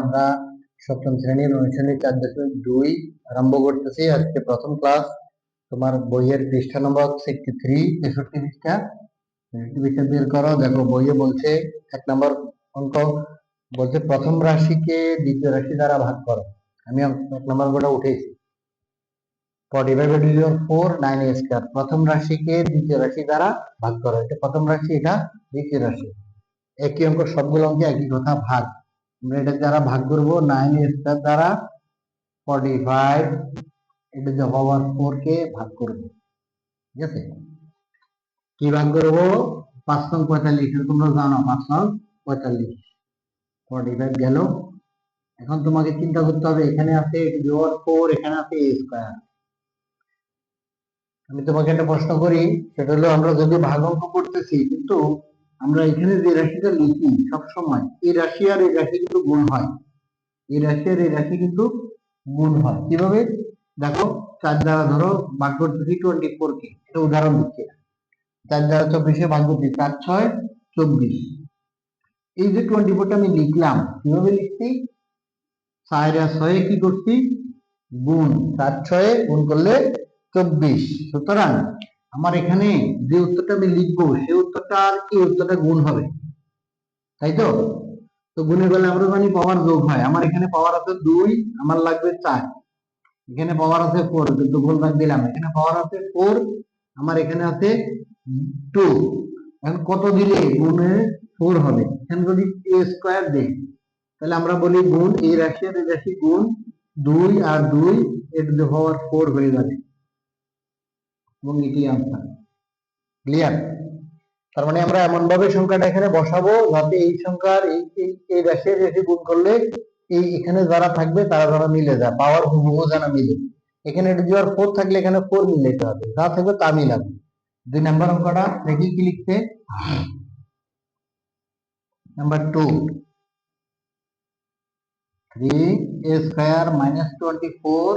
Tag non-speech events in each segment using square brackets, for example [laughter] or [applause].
আমরা সপ্তম শ্রেণির চার দশমিক দুই আরম্ভ করতেছি। আজকে প্রথম ক্লাস, তোমার বইয়ের পৃষ্ঠা নম্বর সিক্সটি থ্রি তেষট্টি পৃষ্ঠা। পৃষ্ঠা বের করো। দেখো, বইয়ে বলছে, এক নম্বর অঙ্ক বলছে, প্রথম রাশিকে দ্বিতীয় রাশি দ্বারা ভাগ করো। আমি এক নম্বর অঙ্কটা উঠেছি। প্রথম রাশিকে দ্বিতীয় রাশি দ্বারা ভাগ করো। এটা প্রথম রাশি, এটা দ্বিতীয় রাশি। একই অঙ্ক সবগুলো অঙ্কে একই কথা, ভাগ। আমরা এটা দ্বারা ভাগ করব নাইন স্কোয়ার দ্বারা ফর্টি ফাইভ এটা যে পাওয়ার ফোর কে ভাগ করব। ঠিক আছে? কি ভাগ করব? পাঁচ নং পঁয়তাল্লিশ তোমরা জানো, পাঁচ নং পঁয়তাল্লিশ। ফর্টি ফাইভ গেল। এখন তোমাকে চিন্তা করতে হবে, এখানে আছে পাওয়ার ফোর এখানে আছে এ স্কোয়ার আমি তোমাকে একটা প্রশ্ন করি, সেটা হলো আমরা যদি ভাগ অঙ্ক করতেছি, কিন্তু আমরা এখানে যে রাশিটা লিখি সবসময় এই রাশি আর এই রাশি কিন্তু গুণ হয়। এই রাশি আর এই রাশি কিন্তু গুণ হয়। কীভাবে? দেখো, চার দ্বারা ধরো ভাগ করতেছি টোয়েন্টি ফোর কে এটা উদাহরণ দিচ্ছি। চার দ্বারা চব্বিশে ভাগ করছি চার ছয়, চব্বিশ। এই যে টোয়েন্টি ফোরটা আমি লিখলাম, কীভাবে লিখছি? চার ছয়ে কি করছি? গুণ। চার ছয়ে গুণ করলে চব্বিশ। সুতরাং আমার এখানে যে উত্তরটা আমি লিখব, সেই উত্তরটা আর এই উত্তরটা গুণ হবে। তাই তো? তো গুণে গেলে আমরা জানি পাওয়ার যোগ হয়। আমার এখানে পাওয়ার আছে দুই, আমার লাগবে চার। এখানে পাওয়ার আছে ফোর কিন্তু ভুল ভাগ দিলাম। এখানে পাওয়ার আছে ফোর আমার এখানে আছে টু এখন কত দিলে গুণে ফোর হবে? এখানে যদি এ স্কোয়ার দেই, তাহলে আমরা বলি গুণ, এই রাশি আর এই রাশি গুণ দুই, আর দুই, এ টু পাওয়ার ফোর হয়ে যাবে। এবং এটি আনসার। ক্লিয়ার তার মানে আমরা এমন ভাবে সংখ্যাটা এখানে বসাবো যাতে এই সংখ্যার এই, এই- রাশির রাশি গুণ করলে এই এখানে যারা থাকবে তারা যারা মিলে যায়, পাওয়ার হুবহু যেন মিলে। এখানে ডিজিওয়ার ফোর থাকলে এখানে ফোর মিলাইতে হবে, যা থাকবে তা মিলাবে। দুই নাম্বার অঙ্কটা, দেখি কি লিখছে। Number two three a square minus twenty four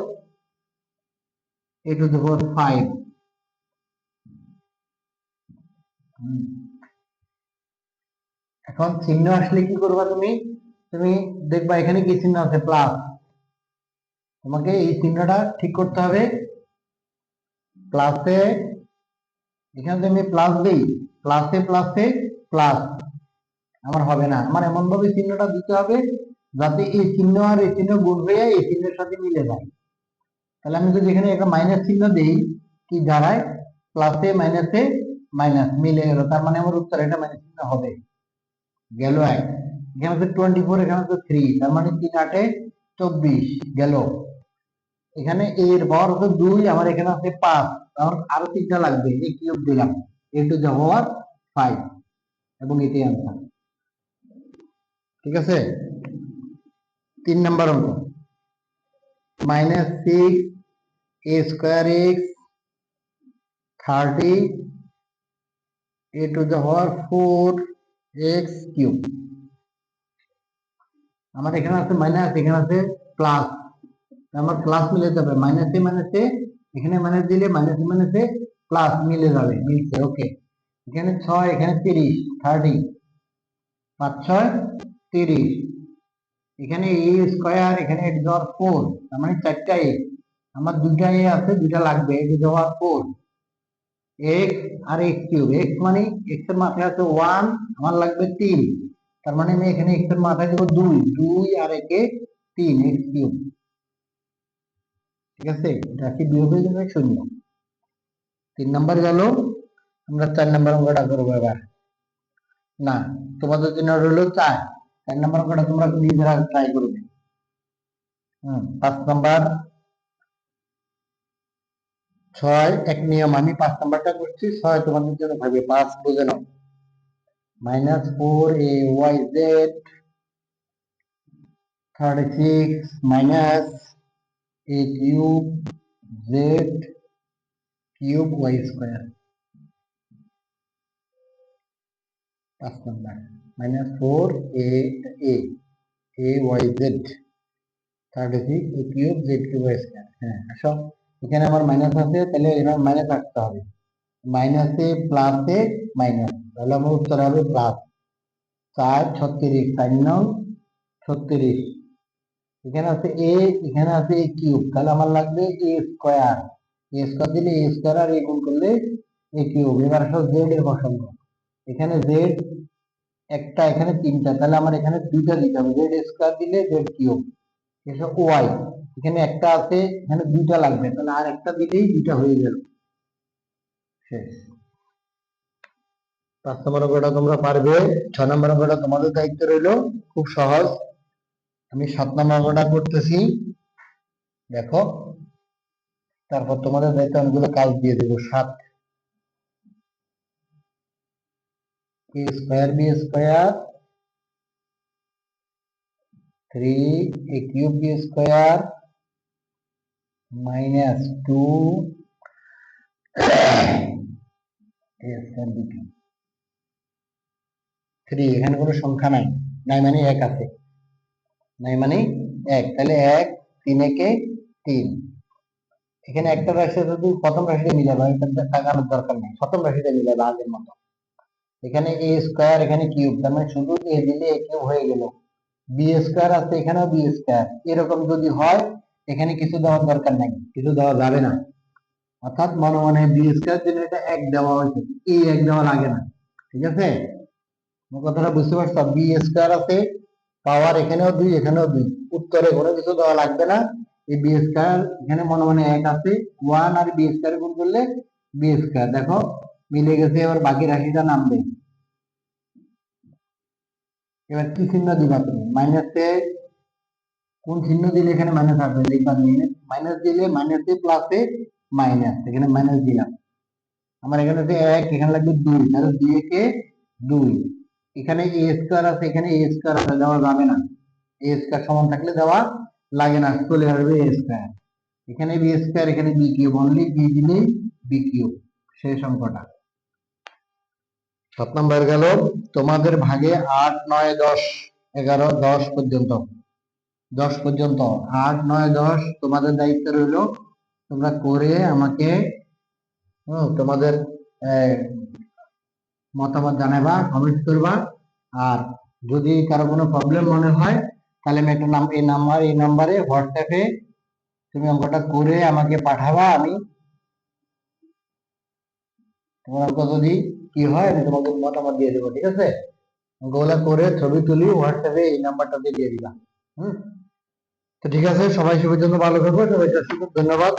a to the power five এখন চিহ্ন আসলে কি করবা তুমি? তুমি দেখবা এখানে কি চিহ্ন আছে? প্লাস তোমাকে এই চিহ্নটা ঠিক করতে হবে। প্লাসে এখানে আমি প্লাস দিই প্লাসে প্লাসে প্লাস আমার হবে না। আমার এমন ভাবে চিহ্নটা দিতে হবে যাতে এই চিহ্ন আর এই চিহ্ন গুণ হয়ে এই চিহ্নের সাথে মিলে যায়। তাহলে আমি যদি এখানে একটা মাইনাস চিহ্ন দিই, কি দাঁড়ায়? প্লাসে মাইনাসে মাইনাস মিলে গেল, তার মানে আমার উত্তর এটা মাইনাস চিহ্ন হবে। গেল এক, এখানে হচ্ছে টোয়েন্টি ফোর এখানে হচ্ছে থ্রি তার মানে তিন আটে চব্বিশ গেল। এখানে এর পাওয়ার হচ্ছে দুই আমার এখানে আছে পাঁচ আমার আরও তিনটা লাগবে এই কিউব দিলাম a to the power five এবং এটি আনসার ঠিক আছে? তিন নাম্বার অঙ্ক। Minus six a square x thirty a to the power four x cube আমার এখানে আছে মাইনাস এখানে আছে প্লাস আমার প্লাস মিলে যাবে। মাইনাসে মাইনাসে এখানে মাইনাস দিলে মাইনাসে মাইনাসে প্লাস মিলে যাবে। মিলছে ওকে এখানে ছয়, এখানে তিরিশ থার্টি পাঁচ, ছয়, তিরিশ। এখানে এ স্কোয়ার এখানে এ ধর ফোর তার মানে চারটা এ আমার দুইটা এ আছে, দুইটা লাগবে এ ধর ফোর এক্স আর এক্স কিউব। এক্স মানে এক্সের মাথায় আছে ওয়ান, আমার লাগবে তিন। তার মানে আমি এখানে এক্সের মাথায় দেবো দুই। দুই আর একে তিন এক্স কিউব। ঠিক আছে? এটা কি বিয়োগ হয়ে যাবে? শূন্য। তিন নাম্বার গেল। আমরা চার নাম্বার অঙ্কটা করব এবার। না, তোমাদের জন্য রইল চার। চার নাম্বার অঙ্কটা তোমরা নিজেরা ট্রাই করবে। হম, পাঁচ নাম্বার ছয়, এক নিয়ম, আমি পাঁচ নাম্বারটা করছি, ছয় তোমাদের জন্য ভাবে পাঁচ, বুঝে নাও। Minus four a y z, thirty six minus a cube z cube y square. পাঁচ number, minus four a a y z, thirty six a cube z cube y square. হ্যাঁ আসো। এখানে আমার মাইনাস আছে, তাহলে এবার মাইনাস রাখতে হবে। মাইনাসে প্লাসে মাইনাস তাহলে আমার উত্তর হবে প্লাস চার, ছত্রিশ চার নং, ছত্রিশ। এখানে আছে এ এখানে আছে এ কিউব তাহলে আমার লাগবে এ স্কোয়ার এ স্কোয়ার দিলে এ স্কোয়ার আর এ গুণ করলে এ কিউব এবার আসো জেড এর বসাবো এখানে জেড একটা, এখানে তিনটা, তাহলে আমার এখানে দুইটা দিতে হবে। জেড স্কোয়ার দিলে জেড কিউব এসব ওয়াই এখানে একটা আছে, এখানে দুইটা লাগবে, তাহলে আর একটা দিলেই দুইটা হয়ে গেল শেষ। পাঁচ নম্বর অঙ্কটা তোমরা পারবে, ছয় নম্বর অঙ্কটা তোমাদের দায়িত্ব রইল, খুব সহজ। আমি সাত নম্বর অঙ্কটা করতেছি, দেখো। তারপর তোমাদের দায়িত্ব অনেকগুলো কাজ দিয়ে দেবো, সাত। A square b square 3 a cube b square minus 2 [coughs] a square b cube 3 এখানে কোনো সংখ্যা নাই। নাই মানে এক আছে। নাই মানে এক। তাহলে এক তিন একে তিন। এখানে একটা রাশি যদি প্রথম রাশিটা মিলাবে এটা তাকানোর দরকার নেই। প্রথম রাশিটা মিলাবে আগের মতো। এখানে এ স্কোয়ার এখানে কিউব তার মানে শুধু এ দিলে এ কিউব হয়ে গেল। বি স্কোয়ার আছে, এখানেও বি স্কোয়ার এরকম যদি হয় এখানে কিছু দেওয়ার দরকার নাই, কিছু দেওয়া যাবে না। অর্থাৎ মনে মনে স্কোয়ার জন্য এটা এক দেওয়া হয়েছে, এই এক দেওয়া লাগে না, ঠিক আছে? কথাটা বুঝতে পারছ? বি স্কোয়ার আছে পাওয়ার এখানেও দুই এখানেও দুই। উত্তরে কোনো কিছু দেওয়া লাগবে না। এই বি স্কোয়ার এখানে মনে মনে এক আছে ওয়ান আর বি স্কোয়ার গুণ করলে বি স্কোয়ার দেখো, মিলে গেছে, এবার বাকি রাশিটা নামবে। এবার কি চিহ্ন দিবা তুমি? মাইনাসে কোন চিহ্ন দিলে এখানে মাইনাস আসবে? দেখবা মাইনাস দিলে মাইনাসে প্লাসে মাইনাস এখানে মাইনাস দিলাম। আমার এখানে আছে এক, এখানে লাগবে দুই, তাহলে দুই একে দুই। এখানে এ স্কোয়ার আছে, এখানে এ স্কোয়ার আছে, দেওয়া যাবে না। এ স্কোয়ার সমান থাকলে দেওয়া লাগে না, চলে আসবে এ স্কোয়ার এখানে বি স্কোয়ার এখানে বি কিউব অনলি বি দিলেই বি কিউব শেষ অঙ্কটা। সাত নম্বর গেল, তোমাদের ভাগে আট, নয়, দশ, এগারো, দশ পর্যন্ত। দশ পর্যন্ত। আট, নয়, দশ তোমাদের দায়িত্ব রইল। তোমরা করে আমাকে তোমাদের মতামত জানাবা কমেন্ট করবা। আর যদি কারও কোনো প্রবলেম মনে হয়, তাহলে আমি একটা নাম, এই নাম্বার, এই নাম্বারে হোয়াটসঅ্যাপে তুমি অঙ্কটা করে আমাকে পাঠাবা, আমি তোমার অঙ্ক যদি কি হয়, আমি তোমাকে মতামত দিয়ে দেবো, ঠিক আছে? অঙ্কগুলা করে ছবি তুলি হোয়াটসঅ্যাপে এই নাম্বারটাতে দিয়ে দিবা, হুম? ঠিক আছে সবাই সবার জন্য ভালো থাকবে সবাই ধন্যবাদ।